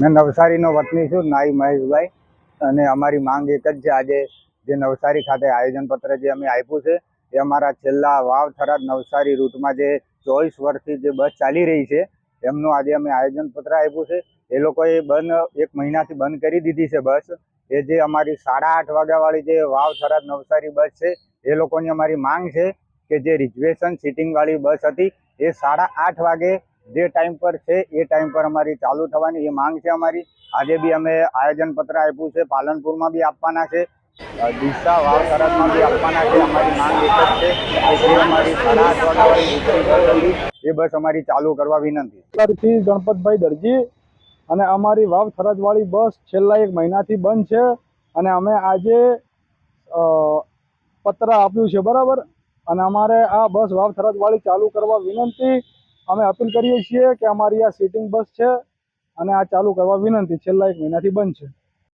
મેં નવસારીનો વતની છું, નાઈ મહેશભાઈ. અને અમારી માંગ એક જ છે આજે જે નવસારી ખાતે આયોજનપત્ર જે અમે આપ્યું છે, એ અમારા છેલ્લા વાવ થરાદ નવસારી રૂટમાં જે ચોવીસ વર્ષથી જે બસ ચાલી રહી છે, એમનું આજે અમે આયોજનપત્ર આપ્યું છે. એ લોકોએ બંધ, એક મહિનાથી બંધ કરી દીધી છે બસ. એ જે અમારી સાડા આઠ વાગ્યાવાળી જે વાવ થરાદ નવસારી બસ છે, એ લોકોની અમારી માંગ છે કે જે રિઝર્વેશન સિટિંગવાળી બસ હતી, એ સાડા આઠ વાગે જે ટાઈમ પર છે, એ ટાઈમ પર અમારી ચાલુ થવાની, એ માંગ છે અમારી. આજે બી અમે આયોજન પત્ર આપ્યું છે, પાલનપુરમાં બી આપવાના છે. દિશા વાવ સરહદમાં બી આપવાના છે, અમારી માંગ એક જ છે એ બસ અમારી ચાલુ કરવા વિનંતી ગણપતભાઈ દરજી અને અમારી વાવ સરહદવાળી બસ છેલ્લા એક મહિનાથી બંધ છે અને અમે આજે પત્ર આપ્યું છે, બરાબર? અને અમારે આ બસ વાવ સરહદવાળી ચાલુ કરવા વિનંતી અમે અપીલ કરીએ છીએ કે અમારી આ સીટિંગ બસ છે અને આ ચાલુ કરવા વિનંતી. છેલ્લા એક મહિનાથી બંધ છે.